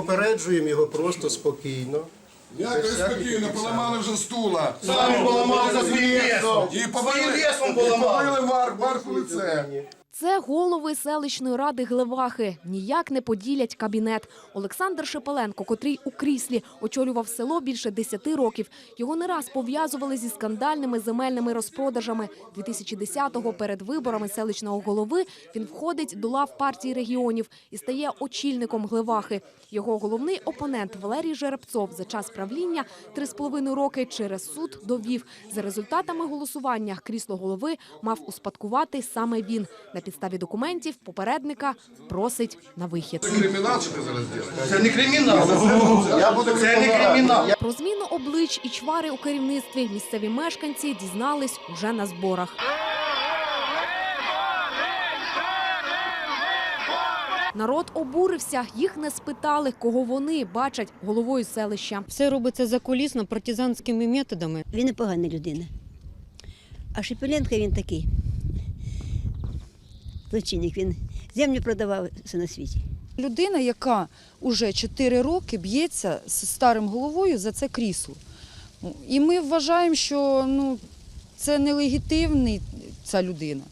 попереджуємо його просто спокійно. Як спокійно, поламали вже стула. Самі поламали за своїм лісом І побили, варку і побили лице. Це голови селищної ради Глевахи. Ніяк не поділять кабінет. Олександр Шепеленко, котрий у кріслі очолював село більше 10 років. Його не раз пов'язували зі скандальними земельними розпродажами. 2010-го перед виборами селищного голови він входить до лав партії регіонів і стає очільником Глевахи. Його головний опонент Валерій Жеребцов за час правління три з половиною роки через суд довів. За результатами голосування крісло голови мав успадкувати саме він. На підставі документів попередника просить на вихід. Кримінал що ти зараз робиш? Це не кримінал. Я буду Це не кримінал. Про зміну облич і чвари у керівництві місцеві мешканці дізнались уже на зборах. Народ обурився, їх не спитали, кого вони бачать головою селища. Все робиться закулісно партизанськими методами. Він непогана людина. А Шепеленко він такий. Злочинник, він землю продавав все на світі. Людина, яка уже 4 роки б'ється з старим головою за це крісло. Ну, І ми вважаємо, що ну, це нелегітимний ця людина.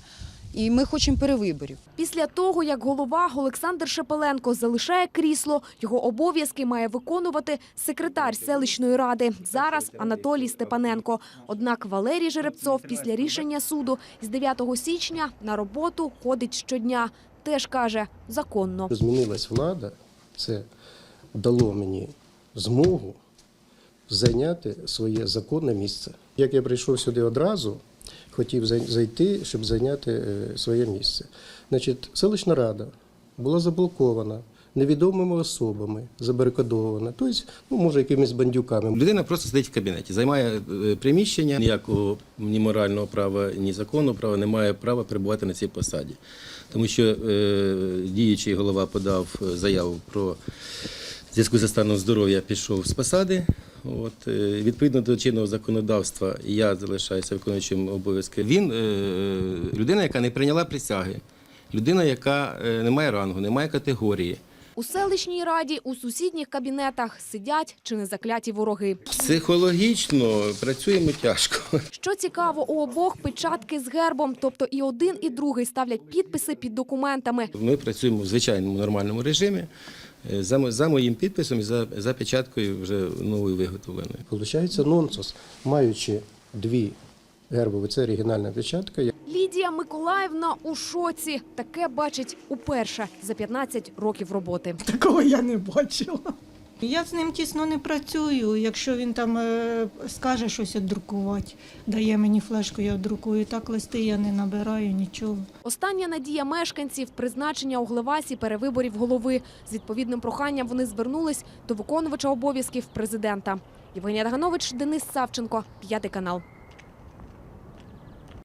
І ми хочемо перевиборів. Після того, як голова Олександр Шепеленко залишає крісло, його обов'язки має виконувати секретар селищної ради. Зараз Анатолій Степаненко. Однак Валерій Жеребцов після рішення суду з 9 січня на роботу ходить щодня. Теж каже законно. Змінилась влада, це дало мені змогу зайняти своє законне місце. Як я прийшов сюди одразу, хотів зайти, щоб зайняти е, своє місце. Значить, селищна рада була заблокована невідомими особами, забарикадована, тобто, ну, може, якимись бандюками. Людина просто сидить в кабінеті, займає е, приміщення, ніякого ні морального права, ні законного права не має права перебувати на цій посаді. Тому що е, діючий голова подав е, заяву про зв'язку зі станом здоров'я пішов з посади. От, е, відповідно до чинного законодавства, я залишаюся виконуючим обов'язки. Він е, людина, яка не прийняла присяги, людина, яка е, не має рангу, не має категорії. У селищній раді у сусідніх кабінетах сидять чи не закляті вороги. Психологічно працюємо тяжко. Що цікаво, у обох печатки з гербом, тобто і один, і другий ставлять підписи під документами. Ми працюємо в звичайному нормальному режимі е, за, за моїм підписом і за, за печаткою вже новою виготовленою. Получається нонсенс, маючи дві гербові, це оригінальна печатка. Лідія Миколаївна у шоці. Таке бачить уперше за 15 років роботи. Такого я не бачила. Я з ним тісно не працюю. Якщо він там е, скаже щось одрукувати, дає мені флешку, я одрукую. Так листи я не набираю нічого. Остання надія мешканців призначення у Глевасі перевиборів голови. З відповідним проханням вони звернулись до виконувача обов'язків президента. Євгенія Даганович, Денис Савченко, п'ятий канал.